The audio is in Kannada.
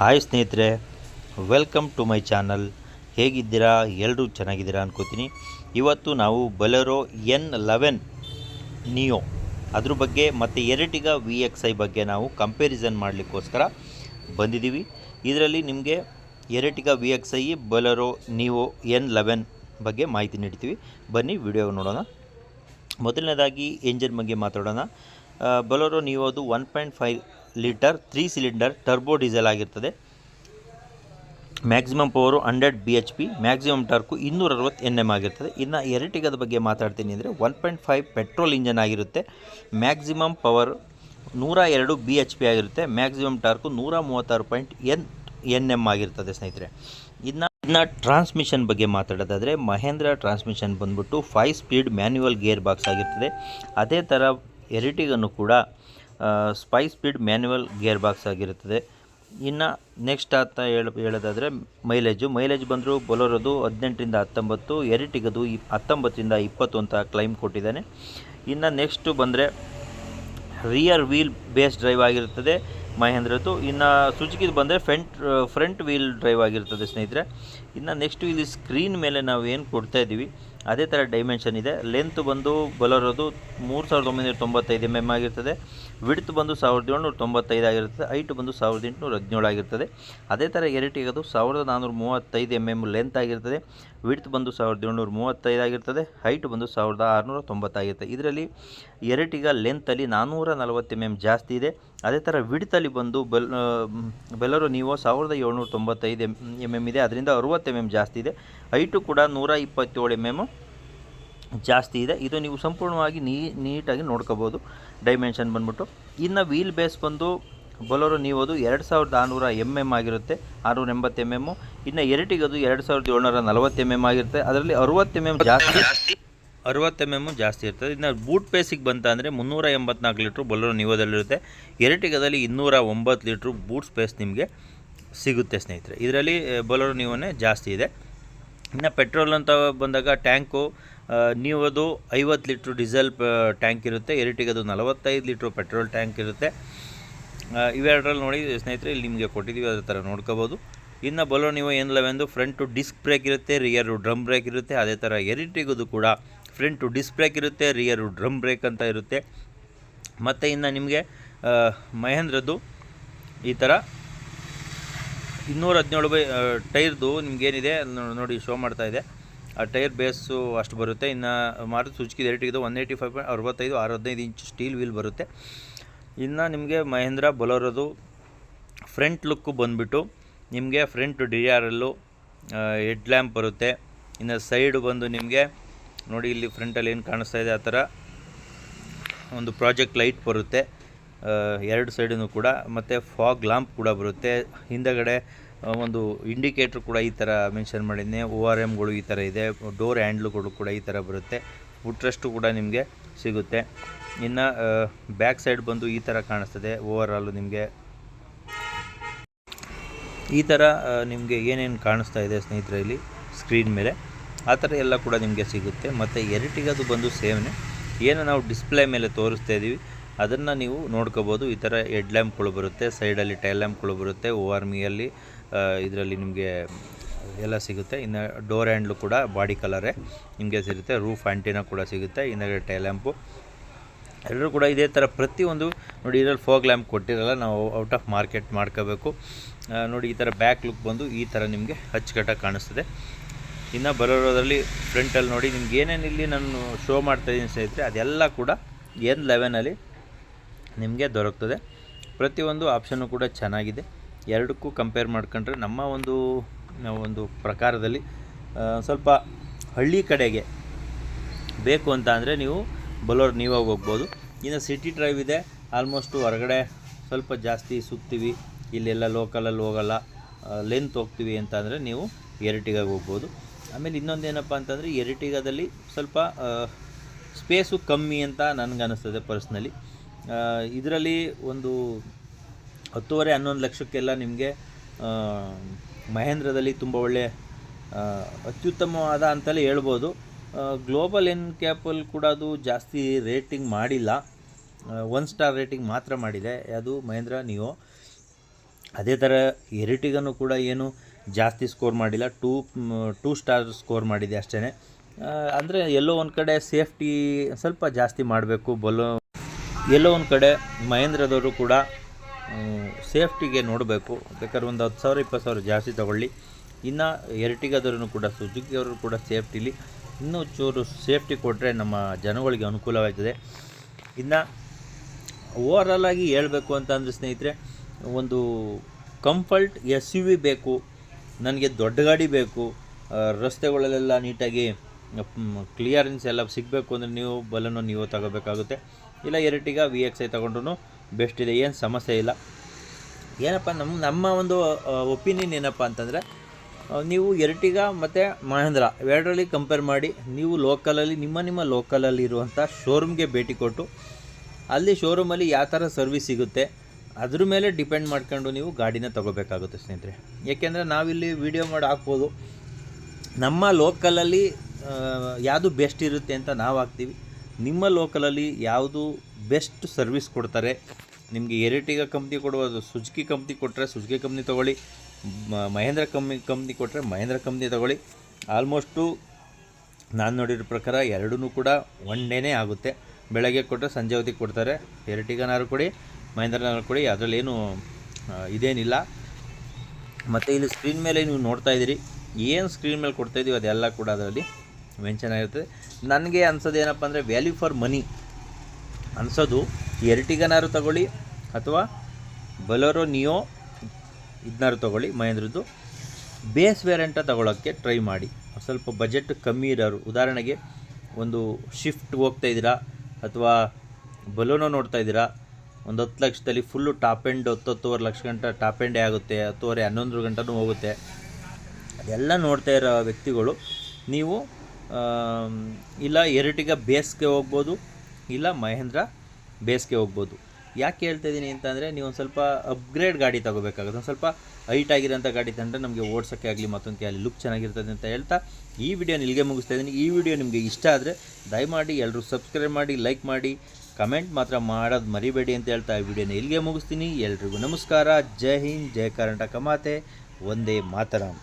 ಹಾಯ್ ಸ್ನೇಹಿತರೆ ವೆಲ್ಕಮ್ ಟು ಮೈ ಚಾನಲ್ ಹೇಗಿದ್ದೀರಾ? ಎಲ್ಲರೂ ಚೆನ್ನಾಗಿದ್ದೀರಾ ಅನ್ಕೋತೀನಿ. ಇವತ್ತು ನಾವು ಬಲೆರೋ ಎನ್ ಲೆವೆನ್ ನಿಯೋ ಅದ್ರ ಬಗ್ಗೆ ಮತ್ತು ಎರಟಿಗ ವಿ ಎಕ್ಸ್ ಐ ಬಗ್ಗೆ ನಾವು ಕಂಪ್ಯಾರಿಸನ್ ಮಾಡಲಿಕ್ಕೋಸ್ಕರ ಬಂದಿದ್ದೀವಿ. ಇದರಲ್ಲಿ ನಿಮಗೆ Ertiga V X I Bolero Neo N eleven ಬಗ್ಗೆ ಮಾಹಿತಿ ನೀಡ್ತೀವಿ. ಬನ್ನಿ ವಿಡಿಯೋ ನೋಡೋಣ. ಮೊದಲನೇದಾಗಿ ಎಂಜಿನ್ ಬಗ್ಗೆ ಮಾತಾಡೋಣ. Bolero ನಿಯೋದು one point five litre three cylinder turbo diesel ಆಗಿರ್ತದೆ. Maximum power hundred B H P maximum torque ಇನ್ನೂರ ಅರವತ್ತು ಎನ್ ಎಂ ಆಗಿರ್ತದೆ. ಇನ್ನು ಎರಟಿಗದ ಬಗ್ಗೆ ಮಾತಾಡ್ತೀನಿ ಅಂದರೆ one point five petrol engine ಆಗಿರುತ್ತೆ. ಮ್ಯಾಕ್ಸಿಮಮ್ ಪವರ್ ನೂರ ಎರಡು ಬಿ ಎಚ್ ಪಿ ಆಗಿರುತ್ತೆ. ಮ್ಯಾಕ್ಸಿಮಮ್ ಟಾರ್ಕು ನೂರ ಮೂವತ್ತಾರು ಪಾಯಿಂಟ್ ಎನ್ ಎನ್ ಎಂ ಆಗಿರ್ತದೆ ಸ್ನೇಹಿತರೆ. ಇನ್ನು ಇನ್ನು ಟ್ರಾನ್ಸ್ಮಿಷನ್ ಬಗ್ಗೆ ಮಾತಾಡೋದಾದರೆ ಮಹೇಂದ್ರ ಟ್ರಾನ್ಸ್ಮಿಷನ್ ಬಂದ್ಬಿಟ್ಟು five speed manual gear box ಆಗಿರ್ತದೆ. ಅದೇ ಥರ ಎರಿಟಿಗನ್ನು ಕೂಡ ಸ್ಪೈ ಸ್ಪೀಡ್ ಮ್ಯಾನ್ಯುವಲ್ ಗೇರ್ ಬಾಕ್ಸ್ ಆಗಿರುತ್ತದೆ. ಇನ್ನು ನೆಕ್ಸ್ಟ್ ಅಂತ ಹೇಳ, ಹೇಳೋದಾದರೆ ಮೈಲೇಜು ಮೈಲೇಜ್ ಬಂದರೂ ಬೊಲೋರೋದು ಹದಿನೆಂಟರಿಂದ ಹತ್ತೊಂಬತ್ತು ಎರಿಟಿಗದು ಇಪ್, ಹತ್ತೊಂಬತ್ತರಿಂದ ಇಪ್ಪತ್ತು ಅಂತ ಕ್ಲೈಮ್ ಕೊಟ್ಟಿದ್ದಾನೆ. ಇನ್ನು ನೆಕ್ಸ್ಟು ಬಂದರೆ ರಿಯರ್ ವೀಲ್ ಬೇಸ್ ಡ್ರೈವ್ ಆಗಿರುತ್ತದೆ ಮಹೇಂದ್ರದ್ದು ಇನ್ನು ಸುಜುಕಿದು ಬಂದರೆ ಫ್ರಂಟ್ ಫ್ರಂಟ್ ವೀಲ್ ಡ್ರೈವ್ ಆಗಿರ್ತದೆ ಸ್ನೇಹಿತರೆ. ಇನ್ನು ನೆಕ್ಸ್ಟು ಇಲ್ಲಿ ಸ್ಕ್ರೀನ್ ಮೇಲೆ ನಾವು ಏನು ಕೊಡ್ತಾ ಇದ್ದೀವಿ? ಅದೇ ಥರ ಡೈಮೆನ್ಷನ್ ಇದೆ. ಲೆಂತ್ ಬಂದು ಬಲರೋದು ಮೂರು ಸಾವಿರದ ಒಂಬೈನೂರ ತೊಂಬತ್ತೈದು ಎಂ ಎಂ ಆಗಿರ್ತದೆ. ವಿಡ್ತ್ ಬಂದು ಸಾವಿರದ ಏಳ್ನೂರ ತೊಂಬತ್ತೈದು ಆಗಿರ್ತದೆ. ಹೈಟ್ ಬಂದು ಸಾವಿರದ ಎಂಟುನೂರ ಹದಿನೇಳು ಆಗಿರ್ತದೆ. ಅದೇ ಥರ ಎರಟಿಗದು ಸಾವಿರದ ನಾನ್ನೂರ ಮೂವತ್ತೈದು ಎಂ ಎಂ ಲೆಂತ್ ಆಗಿರ್ತದೆ. ವಿಡ್ತ್ ಬಂದು ಸಾವಿರದ ಏಳ್ನೂರ ಮೂವತ್ತೈದು ಆಗಿರ್ತದೆ. ಹೈಟ್ ಬಂದು ಸಾವಿರದ ಆರುನೂರ ತೊಂಬತ್ತಾಗಿರ್ತದೆ ಇದರಲ್ಲಿ ಎರಟಿಗ ಲೆಂತಲ್ಲಿ ನಾನ್ನೂರ ನಲವತ್ತು ಎಂ ಎಂ ಜಾಸ್ತಿ ಇದೆ. ಅದೇ ಥರ ವಿಡ್ತಲ್ಲಿ ಬಂದು ಬೆಲ್ ಬೆಲರು ನೀವು ಸಾವಿರದ ಏಳ್ನೂರ ತೊಂಬತ್ತೈದು ಎಂ ಎಂ ಎಂ ಇದೆ. ಅದರಿಂದ ಅರುವತ್ತು ಎಂ ಎಂ ಜಾಸ್ತಿ ಇದೆ. ಹೈಟು ಕೂಡ ನೂರ ಇಪ್ಪತ್ತೇಳು ಎಂ ಎಮ್ಮು ಜಾಸ್ತಿ ಇದೆ. ಇದು ನೀವು ಸಂಪೂರ್ಣವಾಗಿ ನೀ, ನೀಟಾಗಿ ನೋಡ್ಕೋಬೋದು. ಡೈಮೆನ್ಷನ್ ಬಂದ್ಬಿಟ್ಟು. ಇನ್ನು ವೀಲ್ ಬೇಸ್ ಬಂದು ಬೊಲೋರೋ ನೀವದು ಎರಡು ಸಾವಿರದ ಆರುನೂರ ಎಂ ಎಂ ಆಗಿರುತ್ತೆ. ಆರುನೂರ ಎಂಬತ್ತು ಎಂ ಎಂ ಇನ್ನು ಎರಟಿಗದು ಎರಡು ಸಾವಿರದ ಏಳ್ನೂರ ನಲವತ್ತು ಎಂ ಎಂ ಆಗಿರುತ್ತೆ. ಅದರಲ್ಲಿ ಅರುವತ್ತು ಎಂ ಎಂ ಜಾಸ್ತಿ ಅರುವತ್ತು ಎಂ ಎಂ ಜಾಸ್ತಿ ಇರ್ತದೆ. ಇನ್ನು ಬೂಟ್ ಪೇಸಿಗೆ ಬಂತ ಅಂದರೆ ಮುನ್ನೂರ ಎಂಬತ್ನಾಲ್ಕು ಲೀಟ್ರು ಬೊಲೋರು ನೀವೋದಲ್ಲಿರುತ್ತೆ ಎರಟಿಗದಲ್ಲಿ ಇನ್ನೂರ ಒಂಬತ್ತು ಲೀಟ್ರು ಬೂಟ್ ಸ್ಪೇಸ್ ನಿಮಗೆ ಸಿಗುತ್ತೆ ಸ್ನೇಹಿತರೆ. ಇದರಲ್ಲಿ, ಬೊಲೋರು ನೀವನ್ನೇ ಜಾಸ್ತಿ ಇದೆ. ಇನ್ನು ಪೆಟ್ರೋಲ್ ಅಂತ ಬಂದಾಗ ಟ್ಯಾಂಕು ನೀವದು ಐವತ್ತು ಲೀಟ್ರ್ ಡೀಸೆಲ್ ಟ್ಯಾಂಕ್ ಇರುತ್ತೆ ಎರಟಿಗದು ನಲವತ್ತೈದು ಲೀಟ್ರ್ ಪೆಟ್ರೋಲ್ ಟ್ಯಾಂಕ್ ಇರುತ್ತೆ. ಇವೆರಡರಲ್ಲಿ ನೋಡಿ ಸ್ನೇಹಿತರೆ, ಇಲ್ಲಿ ನಿಮಗೆ ಕೊಟ್ಟಿದ್ದೀವಿ ಅದೇ ಥರ ನೋಡ್ಕೋಬೋದು. ಇನ್ನು ಬಲೋ, ನೀವು ಏನು ಲೆವೆಂದು ಫ್ರಂಟು ಡಿಸ್ಕ್ ಬ್ರೇಕ್ ಇರುತ್ತೆ ರಿಯರು ಡ್ರಮ್ ಬ್ರೇಕ್ ಇರುತ್ತೆ, ಅದೇ ಥರ ಎರಿಟಿಗದು ಕೂಡ ಫ್ರಂಟು ಡಿಸ್ಕ್ ಬ್ರೇಕ್ ಇರುತ್ತೆ ರಿಯರು ಡ್ರಮ್ ಬ್ರೇಕ್ ಅಂತ ಇರುತ್ತೆ. ಮತ್ತು ಇನ್ನು ನಿಮಗೆ ಮಹೇಂದ್ರದ್ದು ಈ ಥರ ಇನ್ನೂರ ಹದಿನೇಳು ಬೈ ಟೈರ್ದು ನಿಮ್ಗೇನಿದೆ ನೋಡಿ ಶೋ ಮಾಡ್ತಾ ಇದೆ. ಆ ಟೈರ್ ಬೇಸು ಅಷ್ಟು ಬರುತ್ತೆ. ಇನ್ನು ಮಾರುತಿ ಸುಜುಕಿ ಎರಟಿಗಿದು ಒನ್ ಏಯ್ಟಿ ಫೈವ್ ಪಾಯಿಂಟ್ ಅರವತ್ತೈದು ಆರು ಹದಿನೈದು ಇಂಚ್ ಸ್ಟೀಲ್ ವೀಲ್ ಬರುತ್ತೆ. ಇನ್ನು ನಿಮಗೆ ಮಹೇಂದ್ರ, ಬೊಲೋರದು ಫ್ರಂಟ್ ಲುಕ್ಕು ಬಂದುಬಿಟ್ಟು ನಿಮಗೆ front D R L head lamp ಬರುತ್ತೆ. ಇನ್ನು ಸೈಡು ಬಂದು ನಿಮಗೆ ನೋಡಿ ಇಲ್ಲಿ ಫ್ರಂಟಲ್ಲಿ ಏನು ಕಾಣಿಸ್ತಾ ಇದೆ ಆ ಥರ ಒಂದು ಪ್ರಾಜೆಕ್ಟ್ ಲೈಟ್ ಬರುತ್ತೆ. ಎರಡು ಸೈಡೂ ಕೂಡ, ಮತ್ತು ಫಾಗ್ ಲ್ಯಾಂಪ್ ಕೂಡ ಬರುತ್ತೆ. ಹಿಂದಗಡೆ ಒಂದು ಇಂಡಿಕೇಟ್ರ್ ಕೂಡ ಈ ಥರ ಮೆನ್ಷನ್ ಮಾಡಿದ್ದೀನಿ ಓ ಆರ್ ಎಮ್ಗಳು ಈ ಥರ ಇದೆ. ಡೋರ್ ಹ್ಯಾಂಡ್ಲುಗಳು ಕೂಡ ಈ ಥರ ಬರುತ್ತೆ. ಫುಟ್ರೆಸ್ಟು ಕೂಡ ನಿಮಗೆ ಸಿಗುತ್ತೆ. ಇನ್ನು ಬ್ಯಾಕ್ ಸೈಡ್ ಬಂದು ಈ ಥರ ಕಾಣಿಸ್ತದೆ. ಓವರ್ ಆಲು ನಿಮಗೆ. ಈ ಥರ ನಿಮಗೆ ಏನೇನು ಕಾಣಿಸ್ತಾ ಇದೆ ಸ್ನೇಹಿತರೆ ಇಲ್ಲಿ ಸ್ಕ್ರೀನ್ ಮೇಲೆ. ಆ ಥರ ಎಲ್ಲ ಕೂಡ ನಿಮಗೆ ಸಿಗುತ್ತೆ. ಮತ್ತು ಎರಟಿಗದು ಬಂದು ಸೇವನೆ ಏನು ನಾವು ಡಿಸ್ಪ್ಲೇ ಮೇಲೆ ತೋರಿಸ್ತಾ ಇದ್ದೀವಿ ಅದನ್ನು ನೀವು ನೋಡ್ಕೋಬೋದು. ಈ ಥರ ಹೆಡ್ ಲ್ಯಾಂಪ್ಗಳು ಬರುತ್ತೆ. ಸೈಡಲ್ಲಿ ಟೈಲ್ ಲ್ಯಾಂಪ್ಗಳು ಬರುತ್ತೆ. ಓ ಆರ್ ಮಿಯಲ್ಲಿ ಇದರಲ್ಲಿ ನಿಮಗೆ ಎಲ್ಲ ಸಿಗುತ್ತೆ. ಇನ್ನು ಡೋರ್ ಹ್ಯಾಂಡ್ಲು ಕೂಡ ಬಾಡಿ ಕಲರೇ ನಿಮಗೆ ಸಿಗುತ್ತೆ. ರೂಫ್ ಆ್ಯಂಟಿನ ಕೂಡ ಸಿಗುತ್ತೆ. ಹಿಂದಗಡೆ ಟೈಲ್ ಲ್ಯಾಂಪು ಎಲ್ಲರೂ ಕೂಡ ಇದೇ ಥರ ಪ್ರತಿಯೊಂದು ನೋಡಿ ಇದರಲ್ಲಿ ಫೋಗ್ ಲ್ಯಾಂಪ್ ಕೊಟ್ಟಿರಲ್ಲ, ನಾವು ಔಟ್ ಆಫ್ ಮಾರ್ಕೆಟ್ ಮಾಡ್ಕೋಬೇಕು. ನೋಡಿ ಈ ಥರ ಬ್ಯಾಕ್ ಲುಕ್ ಬಂದು ಈ ಥರ ನಿಮಗೆ ಅಚ್ಚುಕಟ್ಟಾಗಿ ಕಾಣಿಸ್ತದೆ. ಇನ್ನು ಬರೋದ್ರಲ್ಲಿ ಫ್ರಂಟಲ್ಲಿ ನೋಡಿ ನಿಮ್ಗೆ ಏನೇನು ಇಲ್ಲಿ ನಾನು ಶೋ ಮಾಡ್ತಾಯಿದ್ದೀನಿ ಸ್ನೇಹಿತರೆ, ಅದೆಲ್ಲ ಕೂಡ ಎನ್ ಲೆವೆನಲ್ಲಿ ನಿಮಗೆ ದೊರಕ್ತದೆ. ಪ್ರತಿಯೊಂದು ಆಪ್ಷನ್ನು ಕೂಡ ಚೆನ್ನಾಗಿದೆ. ಎರಡಕ್ಕೂ ಕಂಪೇರ್ ಮಾಡ್ಕೊಂಡ್ರೆ ನಮ್ಮ ಒಂದು ಒಂದು ಪ್ರಕಾರದಲ್ಲಿ ಸ್ವಲ್ಪ ಹಳ್ಳಿ ಕಡೆಗೆ ಬೇಕು ಅಂತ ಅಂದರೆ ನೀವು ಬಲೋರ್ ನೀವಾಗಿ ಹೋಗ್ಬೋದು. ಇನ್ನು ಸಿಟಿ ಡ್ರೈವ್ ಇದೆ ಆಲ್ಮೋಸ್ಟು ಹೊರಗಡೆ ಸ್ವಲ್ಪ ಜಾಸ್ತಿ ಸುತ್ತೀವಿ, ಇಲ್ಲೆಲ್ಲ ಲೋಕಲಲ್ಲಿ ಹೋಗಲ್ಲ ಲೆಂತ್ ಹೋಗ್ತೀವಿ ಅಂತ ಅಂದರೆ ನೀವು ಎರಟಿಗಾಗಿ ಹೋಗ್ಬೋದು. ಆಮೇಲೆ ಇನ್ನೊಂದು ಏನಪ್ಪ ಅಂತಂದರೆ ಎರಟಿಗಾದಲ್ಲಿ ಸ್ವಲ್ಪ ಸ್ಪೇಸು ಕಮ್ಮಿ ಅಂತ ನನಗನ್ನಿಸ್ತದೆ ಪರ್ಸ್ನಲಿ ಇದರಲ್ಲಿ ಒಂದು ಹತ್ತುವರೆ ಹನ್ನೊಂದು ಲಕ್ಷಕ್ಕೆಲ್ಲ ನಿಮಗೆ ಮಹೇಂದ್ರದಲ್ಲಿ ತುಂಬ ಒಳ್ಳೆಯ ಅತ್ಯುತ್ತಮವಾದ ಅಂತಲೇ ಹೇಳ್ಬೋದು. ಗ್ಲೋಬಲ್ ಎನ್ ಕ್ಯಾಪಲ್ ಕೂಡ ಅದು ಜಾಸ್ತಿ ರೇಟಿಂಗ್ ಮಾಡಿಲ್ಲ. ಒನ್ ಸ್ಟಾರ್ ರೇಟಿಂಗ್ ಮಾತ್ರ ಮಾಡಿದೆ. ಅದು ಮಹೇಂದ್ರ ನಿಯೋ ಅದೇ ಥರ ಎರಿಟಿಗನ್ನು ಕೂಡ ಏನು ಜಾಸ್ತಿ ಸ್ಕೋರ್ ಮಾಡಿಲ್ಲ. ಟೂ ಟೂ ಸ್ಟಾರ್ ಸ್ಕೋರ್ ಮಾಡಿದೆ ಅಷ್ಟೇ ಅಂದರೆ ಎಲ್ಲೋ ಒಂದು ಕಡೆ ಸೇಫ್ಟಿ ಸ್ವಲ್ಪ ಜಾಸ್ತಿ ಮಾಡಬೇಕು. ಬಲೋ ಎಲ್ಲೋ ಒಂದು ಕಡೆ ಮಹೇಂದ್ರದವರು ಕೂಡ ಸೇಫ್ಟಿಗೆ ನೋಡಬೇಕು. ಬೇಕಾದ್ರೆ ಒಂದು ಹತ್ತು ಸಾವಿರ, ಇಪ್ಪತ್ತು ಸಾವಿರ ಜಾಸ್ತಿ ತಗೊಳ್ಳಿ. ಇನ್ನು ಎರಟಿಗಾದ್ರೂ ಕೂಡ ಸುಜುಕಿ ಅವರು ಕೂಡ ಸೇಫ್ಟಿಲಿ ಇನ್ನೂ ಚೂರು ಸೇಫ್ಟಿ ಕೊಟ್ಟರೆ ನಮ್ಮ ಜನಗಳಿಗೆ ಅನುಕೂಲವಾಗ್ತದೆ. ಇನ್ನು ಓವರಾಲ್ ಆಗಿ ಹೇಳಬೇಕು ಅಂತ ಸ್ನೇಹಿತರೆ, ಒಂದು ಕಂಫರ್ಟ್ ಎಸ್ ಯು ವಿ ಬೇಕು, ನನಗೆ ದೊಡ್ಡ ಗಾಡಿ ಬೇಕು ರಸ್ತೆಗಳಲ್ಲೆಲ್ಲ ನೀಟಾಗಿ ಕ್ಲಿಯರೆನ್ಸ್ ಎಲ್ಲ ಸಿಗಬೇಕು ಅಂದರೆ ನೀವು ಬಲನ್ನು ನೀವು ತಗೋಬೇಕಾಗುತ್ತೆ. ಇಲ್ಲ, ಎರಟಿಗ ವಿ ಎಕ್ಸ್ ಐ ತೊಗೊಂಡ್ರು ಬೆಸ್ಟ್ ಇದೆ ಏನು ಸಮಸ್ಯೆ ಇಲ್ಲ. ಏನಪ್ಪ ನಮ್ಮ ನಮ್ಮ ಒಂದು ಒಪಿನಿಯನ್ ಏನಪ್ಪ ಅಂತಂದರೆ ನೀವು ಎರಟಿಗ ಮತ್ತು ಮಹೇಂದ್ರ ಎರಡರಲ್ಲಿ ಕಂಪೇರ್ ಮಾಡಿ, ನೀವು ಲೋಕಲಲ್ಲಿ ನಿಮ್ಮ ನಿಮ್ಮ ಲೋಕಲಲ್ಲಿ ಇರುವಂಥ ಶೋರೂಮ್ಗೆ ಭೇಟಿ ಕೊಟ್ಟು, ಅಲ್ಲಿ ಶೋರೂಮಲ್ಲಿ ಯಾವ ಥರ ಸರ್ವಿಸ್ ಸಿಗುತ್ತೆ, ಅದ್ರ ಮೇಲೆ ಡಿಪೆಂಡ್ ಮಾಡ್ಕೊಂಡು ನೀವು ಗಾಡಿನ ತಗೋಬೇಕಾಗುತ್ತೆ ಸ್ನೇಹಿತರೆ. ಏಕೆಂದರೆ ನಾವಿಲ್ಲಿ ವಿಡಿಯೋ ಮಾಡಿ ಹಾಕ್ಬೋದು. ನಮ್ಮ ಲೋಕಲಲ್ಲಿ ಯಾವುದು ಬೆಸ್ಟ್ ಇರುತ್ತೆ ಅಂತ ನಾವು ಹಾಕ್ತೀವಿ. ನಿಮ್ಮ ಲೋಕಲಲ್ಲಿ ಯಾವುದು ಬೆಸ್ಟ್ ಸರ್ವಿಸ್ ಕೊಡ್ತಾರೆ? ನಿಮಗೆ ಎರಿಟಿಗ ಕಂಪ್ನಿ ಕೊಡುವುದು ಸುಜುಕಿ ಕಂಪ್ನಿ ಕೊಟ್ಟರೆ ಸುಜುಕಿ ಕಂಪ್ನಿ ತೊಗೊಳ್ಳಿ ಮಹೇಂದ್ರ ಕಂಪ್ನಿ ಕಂಪ್ನಿ ಕೊಟ್ಟರೆ ಮಹೇಂದ್ರ ಕಂಪ್ನಿ ತೊಗೊಳ್ಳಿ. ಆಲ್ಮೋಸ್ಟು ನಾನು ನೋಡಿರೋ ಪ್ರಕಾರ ಎರಡೂ ಕೂಡ ಒನ್ ಡೇನೇ ಆಗುತ್ತೆ. ಬೆಳಗ್ಗೆ ಕೊಟ್ಟರೆ ಸಂಜೆ ಹೊತ್ತಿಗೆ ಕೊಡ್ತಾರೆ. ಎರಿಟಿಗನಾರು ಕೊಡಿ ಮಹೇಂದ್ರನಾರು ಕೊಡಿ, ಅದರಲ್ಲೇನು ಇದೇನಿಲ್ಲ. ಮತ್ತು ಇಲ್ಲಿ ಸ್ಕ್ರೀನ್ ಮೇಲೆ ನೀವು ನೋಡ್ತಾ ಇದ್ದೀರಿ. ಏನು ಸ್ಕ್ರೀನ್ ಮೇಲೆ ಕೊಡ್ತಾಯಿದ್ದೀವಿ ಅದೆಲ್ಲ ಕೂಡ ಅದರಲ್ಲಿ. ಮೆನ್ಷನ್ ಆಗಿರ್ತದೆ ನನಗೆ ಅನ್ಸೋದು ಏನಪ್ಪ ಅಂದರೆ ವ್ಯಾಲ್ಯೂ ಫಾರ್ ಮನಿ ಅನ್ಸೋದು ಎರ್ಟಿಗನಾರು ತಗೊಳ್ಳಿ ಅಥವಾ ಬಲೋರೋ ನಿಯೋ ಇದನ್ನಾರು ತಗೊಳ್ಳಿ, ಮಹೇಂದ್ರದ್ದು. ಬೇಸ್ ವೇರಿಯಂಟ ತಗೊಳ್ಳೋಕ್ಕೆ ಟ್ರೈ ಮಾಡಿ. ಸ್ವಲ್ಪ ಬಜೆಟ್ ಕಮ್ಮಿ ಇರೋರು. ಉದಾಹರಣೆಗೆ ಒಂದು ಶಿಫ್ಟ್ ಹೋಗ್ತಾ ಇದ್ದೀರಾ ಅಥವಾ ಬಲೋನೋ ನೋಡ್ತಾ ಇದ್ದೀರಾ. ಒಂದು ಹತ್ತು ಲಕ್ಷದಲ್ಲಿ ಫುಲ್ಲು ಟಾಪ್ ಎಂಡ್ ಹತ್ತು ಹತ್ತುವರೆ ಲಕ್ಷ ಗಂಟೆ ಟಾಪ್ ಎಂಡೇ ಆಗುತ್ತೆ, ಹತ್ತುವರೆ ಹನ್ನೊಂದು ಗಂಟೆನೂ ಹೋಗುತ್ತೆ. ಅದೆಲ್ಲ ನೋಡ್ತಾ ಇರೋ ವ್ಯಕ್ತಿಗಳು, ನೀವು ಇಲ್ಲ ಎರಟಿಗ ಬೇಸ್ಗೆ ಹೋಗ್ಬೋದು, ಇಲ್ಲ ಮಹೇಂದ್ರ ಬೇಸ್ಗೆ ಹೋಗ್ಬೋದು. ಯಾಕೆ ಹೇಳ್ತಾ ಇದ್ದೀನಿ ಅಂತಂದರೆ, ನೀವು ಒಂದು ಸ್ವಲ್ಪ ಅಪ್ಗ್ರೇಡ್ ಗಾಡಿ ತಗೋಬೇಕಾಗುತ್ತೆ. ಒಂದು ಸ್ವಲ್ಪ ಹೈಟ್ ಆಗಿರೋಂಥ ಗಾಡಿ ತಂದರೆ ನಮಗೆ ಓಡ್ಸೋಕ್ಕೆ ಆಗಲಿ ಮತ್ತೊಂದು ಅಲ್ಲಿ ಲುಕ್ ಚೆನ್ನಾಗಿರ್ತದೆ ಅಂತ ಹೇಳ್ತಾ ಈ ವಿಡಿಯೋ ಇಲ್ಲಿಗೆ ಮುಗಿಸ್ತಾ ಇದ್ದೀನಿ ಈ ವಿಡಿಯೋ ನಿಮಗೆ ಇಷ್ಟ ಆದರೆ ದಯಮಾಡಿ ಎಲ್ಲರೂ ಸಬ್ಸ್ಕ್ರೈಬ್ ಮಾಡಿ ಲೈಕ್ ಮಾಡಿ ಕಮೆಂಟ್ ಮಾತ್ರ ಮಾಡೋದು ಮರಿಬೇಡಿ ಅಂತ ಹೇಳ್ತಾ ಈ ವಿಡಿಯೋನ ಇಲ್ಲಿಗೆ ಮುಗಿಸ್ತೀನಿ. ಎಲ್ರಿಗೂ ನಮಸ್ಕಾರ. ಜೈ ಹಿಂದ್, ಜೈ ಕರ್ನಾಟಕ ಮಾತೆ. ಒಂದೇ ಮಾತರಂ.